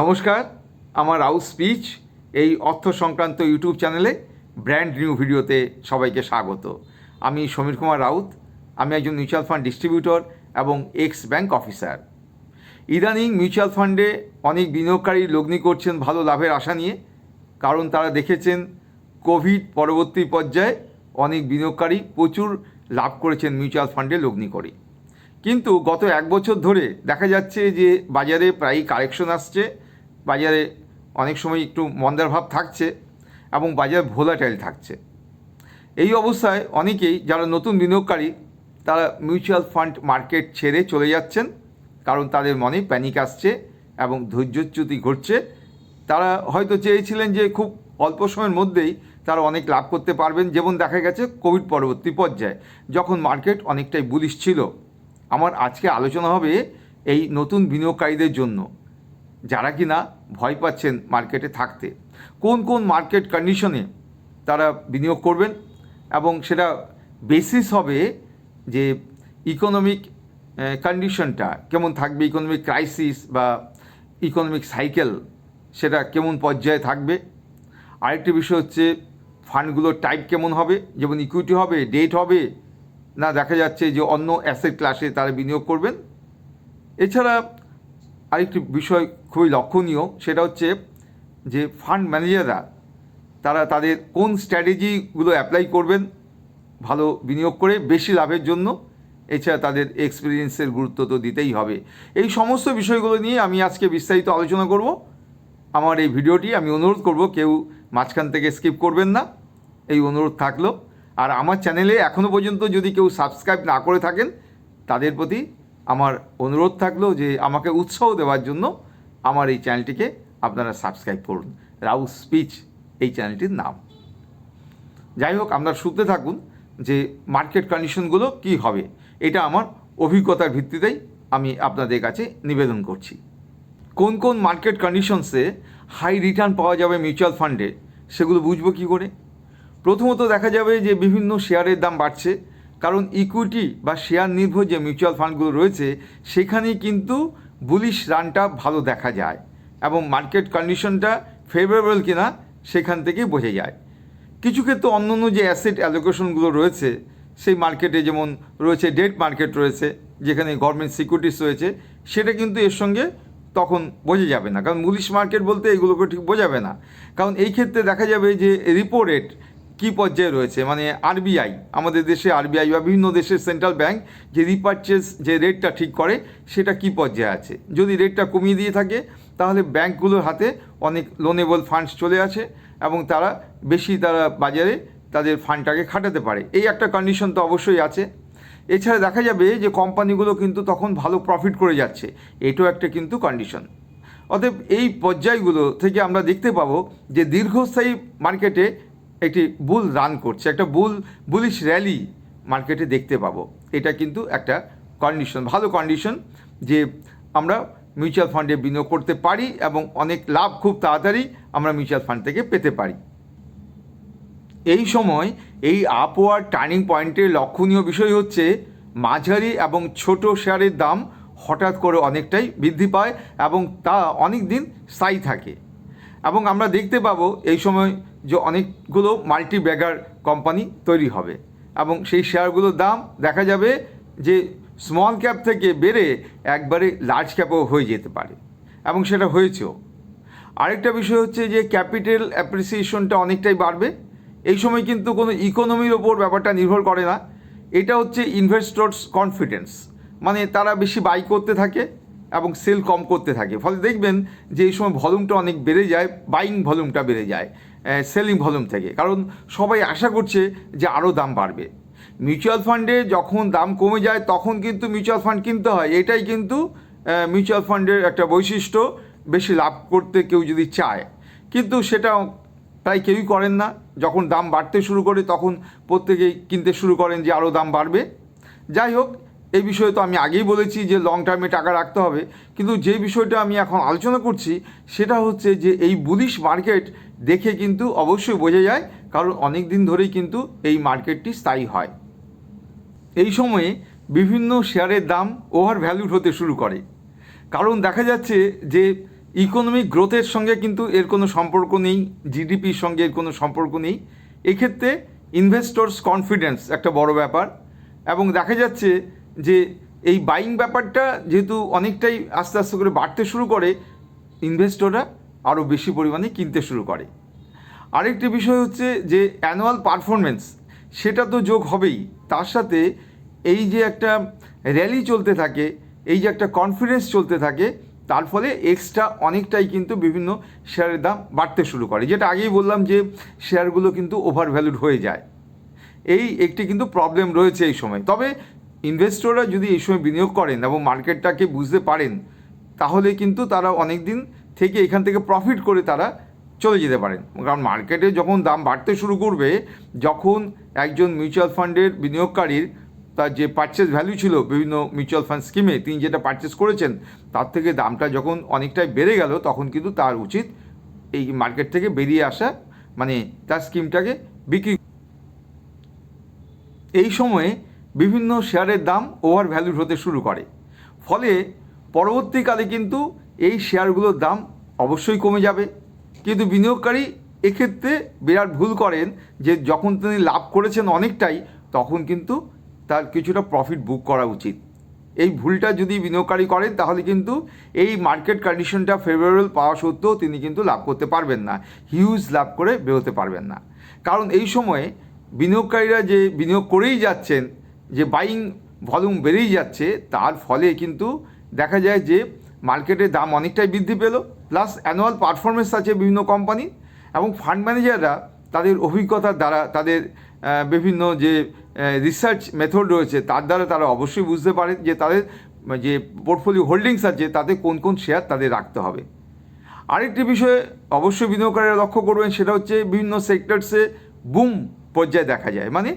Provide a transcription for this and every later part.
নমস্কার, আমার রাউস স্পিচ এই অর্থ সংক্রান্ত ইউটিউব চ্যানেলে ব্র্যান্ড নিউ ভিডিওতে সবাইকে স্বাগত। আমি সমীর কুমার রাউত, আমি একজন মিউচুয়াল ফান্ড ডিস্ট্রিবিউটর এবং এক্স ব্যাংক অফিসার ইদানিং মিউচুয়াল ফান্ডে অনেক বিনিয়োগকারী লগ্নি করছেন ভালো লাভের আশা নিয়ে, কারণ তারা দেখেছেন কোভিড পরবর্তী পর্যায়ে অনেক বিনিয়োগকারী প্রচুর লাভ করেছেন মিউচুয়াল ফান্ডে লগ্নি করে। কিন্তু গত এক বছর ধরে দেখা যাচ্ছে যে বাজারে প্রায়ই কারেকশন আসছে বাজারে অনেক সময় একটু মন্দার ভাব থাকছে এবং বাজার ভোলাটাইল থাকছে। এই অবস্থায় অনেকেই যারা নতুন বিনিয়োগকারী, তারা মিউচুয়াল ফান্ড মার্কেট ছেড়ে চলে যাচ্ছেন কারণ তাদের মনে প্যানিক আসছে এবং ধৈর্যচ্যুতি ঘটছে। তারা হয়তো চেয়েছিলেন যে খুব অল্প সময়ের মধ্যেই তারা অনেক লাভ করতে পারবেন। যেমন দেখা গেছে কোভিড পরবর্তী পর্যায়ে যখন মার্কেট অনেকটাই বুলিশ ছিল। আমার আজকে আলোচনা হবে এই নতুন বিনিয়োগকারীদের জন্য। যারা কিনা ভয় পাচ্ছেন মার্কেটে থাকতে। কোন কোন মার্কেট কন্ডিশনে তারা বিনিয়োগ করবেন এবং সেটা বেসিস হবে যে ইকোনমিক কন্ডিশনটা কেমন থাকবে ইকোনমিক ক্রাইসিস বা ইকোনমিক সাইকেল সেটা কেমন পর্যায়ে থাকবে। আরেকটি বিষয় হচ্ছে ফান্ডগুলোর টাইপ কেমন হবে, যেমন ইকুইটি হবে ডেট হবে, না দেখা যাচ্ছে যে অন্য অ্যাসেট ক্লাসে তারা বিনিয়োগ করবেন। এছাড়া আরেকটি বিষয় খুবই লক্ষণীয়, সেটা হচ্ছে যে ফান্ড ম্যানেজাররা তারা তাদের কোন স্ট্র্যাটেজিগুলো অ্যাপ্লাই করবেন, ভালো বিনিয়োগ করে বেশি লাভের জন্য, এছাড়া তাদের এক্সপিরিয়েন্সের গুরুত্ব তো দিতেই হবে। এই সমস্ত বিষয়গুলো নিয়ে আমি আজকে বিস্তারিত আলোচনা করব। আমার এই ভিডিওটি আমি অনুরোধ করব, কেউ মাঝখান থেকে স্কিপ করবেন না, এই অনুরোধ থাকল। আর আমার চ্যানেলে এখনও পর্যন্ত যদি কেউ সাবস্ক্রাইব না করে থাকেন, তাদের প্রতি আমার অনুরোধ থাকল যে আমাকে উৎসাহ দেওয়ার জন্য আমার এই চ্যানেলটিকে আপনারা সাবস্ক্রাইব করুন। রাউ স্পিচ এই চ্যানেলটির নাম। যাই হোক, আপনারা শুনতে থাকুন যে মার্কেট কন্ডিশনগুলো কি হবে। এটা আমার অভিজ্ঞতার ভিত্তিতেই আমি আপনাদের কাছে নিবেদন করছি। কোন কোন মার্কেট কন্ডিশনসে হাই রিটার্ন পাওয়া যাবে মিউচুয়াল ফান্ডে, সেগুলো বুঝব কী করে? প্রথমত দেখা যাবে যে বিভিন্ন শেয়ারের দাম বাড়ছে। কারণ ইকুইটি বা শেয়ার নির্ভর যে মিউচুয়াল ফান্ডগুলো রয়েছে, সেখানেই কিন্তু বুলিশ রানটা ভালো দেখা যায় এবং মার্কেট কন্ডিশনটা ফেভারেবল কিনা সেখান থেকেই বোঝা যায়। কিছু ক্ষেত্রে অন্য অন্য যে অ্যাসেট অ্যালোকেশনগুলো রয়েছে, সেই মার্কেটে যেমন রয়েছে ডেট মার্কেট রয়েছে, যেখানে গভর্নমেন্ট সিকিউরিটিস রয়েছে, সেটা কিন্তু এর সঙ্গে তখন বোঝা যাবে না। কারণ মুলিশ মার্কেট বলতে এগুলোকে ঠিক বোঝাবে না। কারণ এই ক্ষেত্রে দেখা যাবে যে রিপো রেট কী পর্যায়ে রয়েছে? মানে আরবিআই আমাদের দেশে আরবিআই বা বিভিন্ন দেশের সেন্ট্রাল ব্যাংক যে রিপারচেস যে রেটটা ঠিক করে, সেটা কি পর্যায়ে আছে? যদি রেটটা কমিয়ে দিয়ে থাকে, তাহলে ব্যাংকগুলোর হাতে অনেক লোনেবল ফান্ডস চলে আসে এবং তারা বেশি তারা বাজারে তাদের ফান্ডটাকে খাটাতে পারে। এই একটা কন্ডিশন তো অবশ্যই আছে। এছাড়া দেখা যাবে যে কোম্পানিগুলো কিন্তু তখন ভালো প্রফিট করে যাচ্ছে। এটাও একটা কিন্তু কন্ডিশন অতএব এই পর্যায়গুলো থেকে আমরা দেখতে পাবো যে দীর্ঘস্থায়ী মার্কেটে একটি বুল রান করছে। একটা বুল বুলিশ র্যালি মার্কেটে দেখতে পাবো। এটা কিন্তু একটা কন্ডিশন ভালো কন্ডিশন যে আমরা মিউচুয়াল ফান্ডে বিনিয়োগ করতে পারি এবং অনেক লাভ খুব তাড়াতাড়ি আমরা মিউচুয়াল ফান্ড থেকে পেতে পারি। এই সময় এই আপওয়ার্ড টার্নিং পয়েন্টের লক্ষণীয় বিষয় হচ্ছে মাঝারি এবং ছোট শেয়ারের দাম হঠাৎ করে অনেকটাই বৃদ্ধি পায় এবং তা অনেক দিন স্থায়ী থাকে। এবং আমরা দেখতে পাবো এই সময় যে অনেকগুলো মাল্টি ব্যাগার কোম্পানি তৈরি হবে। এবং সেই শেয়ারগুলোর দাম দেখা যাবে যে স্মল ক্যাপ থেকে বেড়ে একবারে লার্জ ক্যাপও হয়ে যেতে পারে। এবং সেটা হয়েছেও। আরেকটা বিষয় হচ্ছে যে ক্যাপিটাল অ্যাপ্রিসিয়েশনটা অনেকটাই বাড়বে। এই সময় কিন্তু কোনো ইকোনমির ওপর ব্যাপারটা নির্ভর করে না। এটা হচ্ছে ইনভেস্টর্স কনফিডেন্স মানে তারা বেশি বাই করতে থাকে এবং সেল কম করতে থাকে। ফলে দেখবেন যে এই সময় ভলিউমটা অনেক বেড়ে যায় বাইং ভলিউমটা বেড়ে যায়। সেলিং ভলিউম থেকে। কারণ সবাই আশা করছে যে আরও দাম বাড়বে। মিউচুয়াল ফান্ডে যখন দাম কমে যায়, তখন কিন্তু মিউচুয়াল ফান্ড কিনতে হয়। এটাই কিন্তু মিউচুয়াল ফান্ডের একটা বৈশিষ্ট্য। বেশি লাভ করতে কেউ যদি চায়। কিন্তু সেটা প্রায় কেউই করেন না। যখন দাম বাড়তে শুরু করে, তখন প্রত্যেকেই কিনতে শুরু করেন যে আরও দাম বাড়বে। যাই হোক, এই বিষয়ে তো আমি আগেই বলেছি যে লং টার্মে টাকা রাখতে হবে। কিন্তু যে বিষয়টা আমি এখন আলোচনা করছি, সেটা হচ্ছে যে এই বুলিশ মার্কেট দেখে কিন্তু অবশ্যই বোঝা যায়, কারণ অনেক দিন ধরেই কিন্তু এই মার্কেটটি স্থায়ী হয়। এই সময়ে বিভিন্ন শেয়ারের দাম ওভার ভ্যালুড হতে শুরু করে। কারণ দেখা যাচ্ছে যে ইকোনমিক গ্রোথের সঙ্গে কিন্তু এর কোনো সম্পর্ক নেই জিডিপির সঙ্গে এর কোনো সম্পর্ক নেই। এক্ষেত্রে ইনভেস্টর্স কনফিডেন্স একটা বড় ব্যাপার। এবং দেখা যাচ্ছে যে এই বাইং ব্যাপারটা যেহেতু অনেকটাই আস্তে আস্তে করে বাড়তে শুরু করে ইনভেস্টররা আরও বেশি পরিমাণে কিনতে শুরু করে। আরেকটি বিষয় হচ্ছে যে অ্যানুয়াল পারফরমেন্স সেটা তো যোগ হবেই। তার সাথে এই যে একটা র্যালি চলতে থাকে, এই যে একটা কনফিডেন্স চলতে থাকে, তার ফলে এক্সট্রা অনেকটাই কিন্তু বিভিন্ন শেয়ারের দাম বাড়তে শুরু করে। যেটা আগেই বললাম যে শেয়ারগুলো কিন্তু ওভার ভ্যালুড হয়ে যায়। এই একটি কিন্তু প্রবলেম রয়েছে এই সময়। তবে ইনভেস্টররা যদি এই সময় বিনিয়োগ করেন এবং মার্কেটটাকে বুঝতে পারেন, তাহলে কিন্তু তারা অনেক দিন থেকে এখান থেকে প্রফিট করে তারা চলে যেতে পারেন। কারণ মার্কেটে যখন দাম বাড়তে শুরু করবে, যখন একজন মিউচুয়াল ফান্ডের বিনিয়োগকারীর তার যে পারচেস ভ্যালু ছিল বিভিন্ন মিউচুয়াল ফান্ড স্কিমে তিনি যেটা পারচেস করেছেন, তার থেকে দামটা যখন অনেকটাই বেড়ে গেল, তখন কিন্তু তার উচিত এই মার্কেট থেকে বেরিয়ে আসা মানে তার স্কিমটাকে বিক্রি এই সময়ে বিভিন্ন শেয়ারের দাম ওভার ভ্যালুড হতে শুরু করে। ফলে পরবর্তীকালে কিন্তু এই শেয়ারগুলোর দাম অবশ্যই কমে যাবে। কিন্তু বিনিয়োগকারী এক্ষেত্রে বিরাট ভুল করেন যে যখন তিনি লাভ করেছেন অনেকটাই, তখন কিন্তু তার কিছুটা প্রফিট বুক করা উচিত। এই ভুলটা যদি বিনিয়োগকারী করেন, তাহলে কিন্তু এই মার্কেট কন্ডিশনটা ফেভারেবল পাওয়া সত্ত্বেও তিনি কিন্তু লাভ করতে পারবেন না হিউজ লাভ করে বেরোতে পারবেন না। কারণ এই সময়ে বিনিয়োগকারীরা যে বিনিয়োগ করেই যাচ্ছেন, যে বাইং ভলিউম বেড়েই যাচ্ছে, তার ফলে কিন্তু দেখা যায় যে মার্কেটের দাম অনেকটাই বৃদ্ধি পেল প্লাস অ্যানুয়াল পারফরমেন্স আছে বিভিন্ন কোম্পানি এবং ফান্ড ম্যানেজাররা তাদের অভিজ্ঞতার দ্বারা তাদের বিভিন্ন যে রিসার্চ মেথড রয়েছে, তার দ্বারা তারা অবশ্যই বুঝতে পারে যে তাদের, যে পোর্টফোলিও হোল্ডিংস আছে, তাতে কোন কোন শেয়ার তাদের রাখতে হবে। আরেকটি বিষয়ে অবশ্যই বিনিয়োগকারীরা লক্ষ্য করবেন, সেটা হচ্ছে বিভিন্ন সেক্টরসে বুম পর্যায়ে দেখা যায়। মানে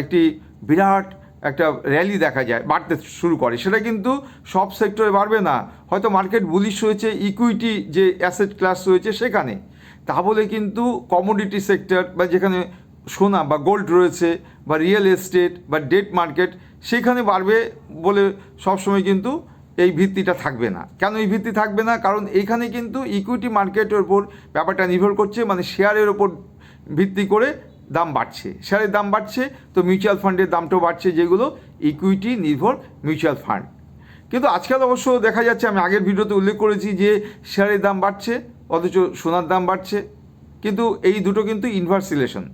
একটি বিরাট একটা র্যালি দেখা যায়, বাড়তে শুরু করে। সেটা কিন্তু সব সেক্টরে বাড়বে না। হয়তো মার্কেট বুলিশ হয়েছে ইকুইটি যে অ্যাসেট ক্লাস রয়েছে সেখানে। তা বলে কিন্তু কমোডিটি সেক্টর বা যেখানে সোনা বা গোল্ড রয়েছে বা রিয়েল এস্টেট বা ডেট মার্কেট সেখানে বাড়বে বলে সবসময় কিন্তু এই ভিত্তিটা থাকবে না। কেন এই ভিত্তি থাকবে না? কারণ এইখানে কিন্তু ইকুইটি মার্কেটের ওপর ব্যাপারটা নির্ভর করছে মানে শেয়ারের ওপর ভিত্তি করে দাম বাড়ছে। শেয়ারের দাম বাড়ছে, তো মিউচুয়াল ফান্ডের দামটাও বাড়ছে, যেগুলো ইকুইটি নির্ভর মিউচুয়াল ফান্ড কিন্তু আজকাল অবশ্য দেখা যাচ্ছে, আমি আগের ভিডিওতে উল্লেখ করেছি যে শেয়ারের দাম বাড়ছে, অথচ সোনার দাম বাড়ছে। কিন্তু এই দুটো কিন্তু ইনভার্স রিলেশন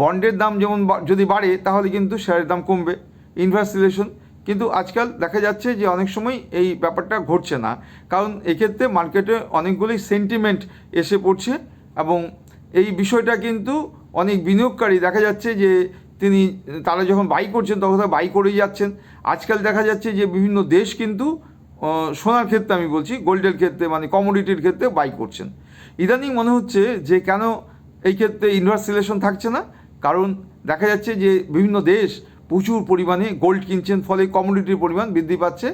বন্ডের দাম যেমন যদি বাড়ে, তাহলে কিন্তু শেয়ারের দাম কমবে। ইনভার্স রিলেশন কিন্তু আজকাল দেখা যাচ্ছে যে অনেক সময় এই ব্যাপারটা ঘটছে না। কারণ এক্ষেত্রে মার্কেটে অনেকগুলি সেন্টিমেন্ট এসে পড়ছে এবং এই বিষয়টা কিন্তু অনেক বিনিয়োগকারী দেখা যাচ্ছে যে তিনি, তারা যখন বাই করছেন তখন তারা বাই করেই যাচ্ছেন। আজকাল দেখা যাচ্ছে যে বিভিন্ন দেশ কিন্তু সোনার ক্ষেত্রে আমি বলছি, গোল্ডের ক্ষেত্রে মানে কমোডিটির ক্ষেত্রে বাই করছেন। ইদানিং মনে হচ্ছে যে কেন এই ক্ষেত্রে ইনভার্স রিলেশন থাকছে না? কারণ দেখা যাচ্ছে যে বিভিন্ন দেশ প্রচুর পরিমাণে গোল্ড কিনছেন, ফলে কমোডিটির পরিমাণ বৃদ্ধি পাচ্ছে।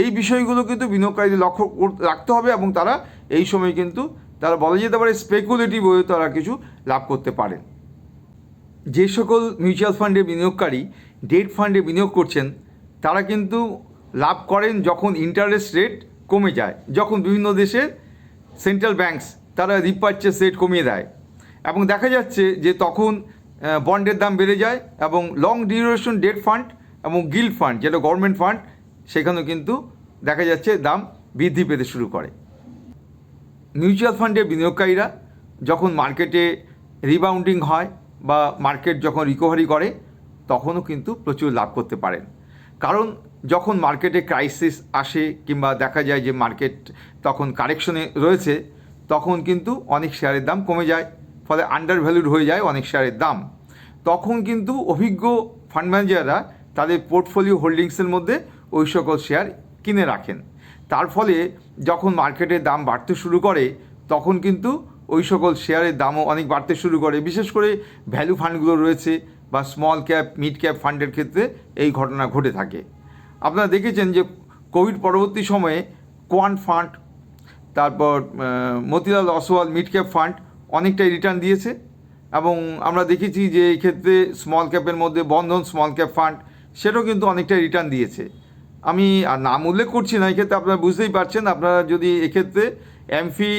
এই বিষয়গুলো কিন্তু বিনিয়োগকারীদের লক্ষ্য রাখতে হবে এবং তারা এই সময় কিন্তু, তারা বলা যেতে পারে স্পেকুলেটিভ হয়ে তারা কিছু লাভ করতে পারেন। যে সকল মিউচুয়াল ফান্ডে বিনিয়োগকারী ডেট ফান্ডে বিনিয়োগ করছেন, তারা কিন্তু লাভ করেন যখন ইন্টারেস্ট রেট কমে যায়, যখন বিভিন্ন দেশের সেন্ট্রাল ব্যাঙ্কস তারা রিপারচেস রেট কমিয়ে দেয়। এবং দেখা যাচ্ছে যে তখন বন্ডের দাম বেড়ে যায় এবং লং ডিউরেশন ডেট ফান্ড এবং গিল্ড ফান্ড যেটা গভর্নমেন্ট ফান্ড সেখানেও কিন্তু দেখা যাচ্ছে দাম বৃদ্ধি পেতে শুরু করে। মিউচুয়াল ফান্ডে বিনিয়োগকারীরা যখন মার্কেটে রিবাউন্ডিং হয় বা মার্কেট যখন রিকভারি করে, তখনও কিন্তু প্রচুর লাভ করতে পারেন। কারণ যখন মার্কেটে ক্রাইসিস আসে কিংবা দেখা যায় যে মার্কেট তখন কারেকশনে রয়েছে, তখন কিন্তু অনেক শেয়ারের দাম কমে যায়, ফলে আন্ডার ভ্যালুড হয়ে যায় অনেক শেয়ারের দাম। তখন কিন্তু অভিজ্ঞ ফান্ড ম্যানেজাররা তাদের পোর্টফোলিও হোল্ডিংসের মধ্যে ওই সকল শেয়ার কিনে রাখেন। তার ফলে যখন মার্কেটের দাম বাড়তে শুরু করে, তখন কিন্তু ওই সকল শেয়ারের দামও অনেক বাড়তে শুরু করে। বিশেষ করে ভ্যালু ফান্ডগুলো রয়েছে বা স্মল ক্যাপ মিড ক্যাপ ফান্ডের ক্ষেত্রে এই ঘটনা ঘটে থাকে। আপনারা দেখেছেন যে কোভিড পরবর্তী সময়ে কোয়ান্ট ফান্ড তারপর Motilal Oswal mid cap fund অনেকটাই রিটার্ন দিয়েছে এবং আমরা দেখেছি যে এই ক্ষেত্রে স্মল ক্যাপের মধ্যে বন্ধন স্মল ক্যাপ ফান্ড সেটাও কিন্তু অনেকটাই রিটার্ন দিয়েছে। আমি নাম উল্লেখ করছি না, এক্ষেত্রে আপনারা বুঝতেই পারছেন। আপনারা যদি এক্ষেত্রে এমফি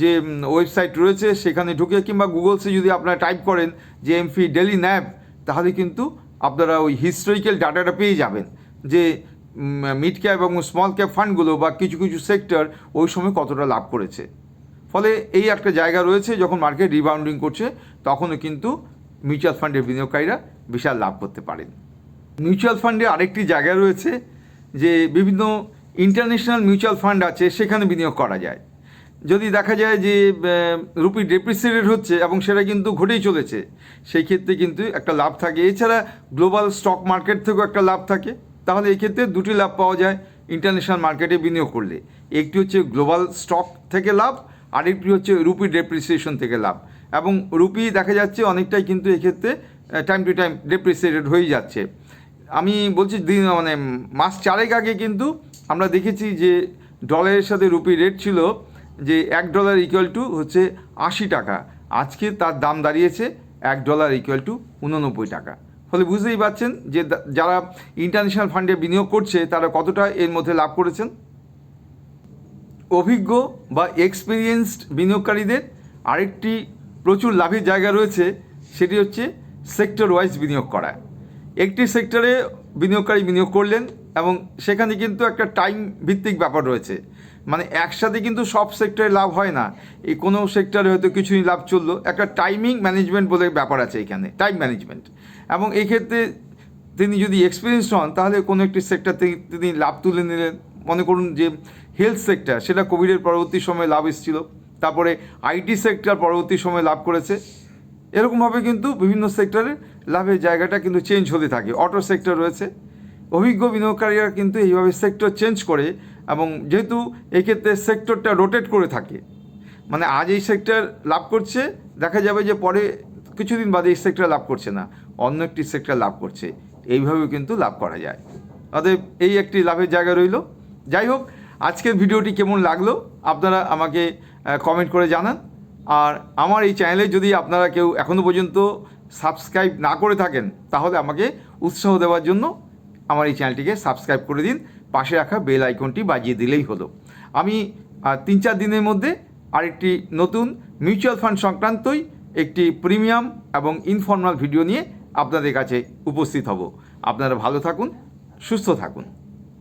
যে ওয়েবসাইট রয়েছে, সেখানে ঢুকে কিংবা গুগলসে যদি আপনারা টাইপ করেন যে এমফি ডেলি ন্যাব তাহলে কিন্তু আপনারা ওই হিস্টোরিক্যাল ডাটাটা পেয়ে যাবেন। যে মিড ক্যাপ এবং স্মল ক্যাপ ফান্ডগুলো বা কিছু কিছু সেক্টর ওই সময় কতটা লাভ করেছে। ফলে এই একটা জায়গা রয়েছে, যখন মার্কেট রিবাউন্ডিং করছে, তখনও কিন্তু মিউচুয়াল ফান্ডের বিনিয়োগকারীরা বিশাল লাভ করতে পারেন। মিউচুয়াল ফান্ডে আরেকটি জায়গা রয়েছে, যে বিভিন্ন ইন্টারন্যাশনাল মিউচুয়াল ফান্ড আছে, সেখানে বিনিয়োগ করা যায়। যদি দেখা যায় যে রুপি ডেপ্রিসিয়েটেড হচ্ছে এবং সেটা কিন্তু ঘটেই চলেছে, সেই ক্ষেত্রে কিন্তু একটা লাভ থাকে। এছাড়া গ্লোবাল স্টক মার্কেট থেকেও একটা লাভ থাকে। তাহলে এই ক্ষেত্রে দুটি লাভ পাওয়া যায় ইন্টারন্যাশনাল মার্কেটে বিনিয়োগ করলে। একটি হচ্ছে গ্লোবাল স্টক থেকে লাভ, আরেকটি হচ্ছে রুপি ডেপ্রিসিয়েশন থেকে লাভ। এবং রুপি দেখা যাচ্ছে অনেকটাই কিন্তু এক্ষেত্রে টাইম টু টাইম ডেপ্রিসিয়েটেড হয়ে যাচ্ছে। আমি বলছি দিন মানে মাস চারেক আগে কিন্তু আমরা দেখেছি যে ডলারের সাথে রুপি রেট ছিল যে এক ডলার ইকুয়াল টু হচ্ছে আশি টাকা। আজকে তার দাম দাঁড়িয়েছে এক ডলার ইকুয়াল টু উননব্বই টাকা। ফলে বুঝতেই পারছেন যে যারা ইন্টারন্যাশনাল ফান্ডে বিনিয়োগ করছে, তারা কতটা এর মধ্যে লাভ করেছেন? অভিজ্ঞ বা এক্সপিরিয়েন্সড বিনিয়োগকারীদের আরেকটি প্রচুর লাভের জায়গা রয়েছে, সেটি হচ্ছে সেক্টর ওয়াইজ বিনিয়োগ করা। একটি সেক্টরে বিনিয়োগকারী বিনিয়োগ করলেন এবং সেখানে কিন্তু একটা টাইম ভিত্তিক ব্যাপার রয়েছে। মানে একসাথে কিন্তু সব সেক্টরে লাভ হয় না। এই কোনো সেক্টরে হয়তো কিছুই লাভ চলল। একটা টাইমিং ম্যানেজমেন্ট বলে ব্যাপার আছে এখানে টাইম ম্যানেজমেন্ট এবং এই ক্ষেত্রে তিনি যদি এক্সপিরিয়েন্স হন, তাহলে কোনো একটি সেক্টর থেকে তিনি লাভ তুলে নিলেন। মনে করুন যে হেলথ সেক্টর সেটা কোভিডের পরবর্তী সময়ে লাভ এসেছিল। তারপরে আইটি সেক্টর পরবর্তী সময়ে লাভ করেছে। এরকমভাবে কিন্তু বিভিন্ন সেক্টরে লাভের জায়গাটা কিন্তু চেঞ্জ হতে থাকে। অটো সেক্টর রয়েছে। অভিজ্ঞ বিনিয়োগকারীরা কিন্তু এইভাবে সেক্টর চেঞ্জ করে এবং যেহেতু এক্ষেত্রে সেক্টরটা রোটেট করে থাকে মানে আজ এই সেক্টর লাভ করছে, দেখা যাবে যে পরে কিছুদিন বাদে এই সেক্টর লাভ করছে না, অন্য একটি সেক্টর লাভ করছে, এইভাবেও কিন্তু লাভ করা যায়। অতএব এই একটি লাভের জায়গা রইল। যাই হোক, আজকের ভিডিওটি কেমন লাগল আপনারা আমাকে কমেন্ট করে জানান। আর আমার এই চ্যানেলে যদি আপনারা কেউ এখনও পর্যন্ত সাবস্ক্রাইব না করে থাকেন, তাহলে আমাকে উৎসাহ দেওয়ার জন্য আমার এই চ্যানেলটিকে সাবস্ক্রাইব করে দিন। পাশে রাখা বেল আইকনটি বাজিয়ে দিলেই হলো। আমি তিন চার দিনের মধ্যে আরেকটি নতুন মিউচুয়াল ফান্ড সংক্রান্তই একটি প্রিমিয়াম এবং ইনফর্মাল ভিডিও নিয়ে আপনাদের কাছে উপস্থিত হব। আপনারা ভালো থাকুন, সুস্থ থাকুন।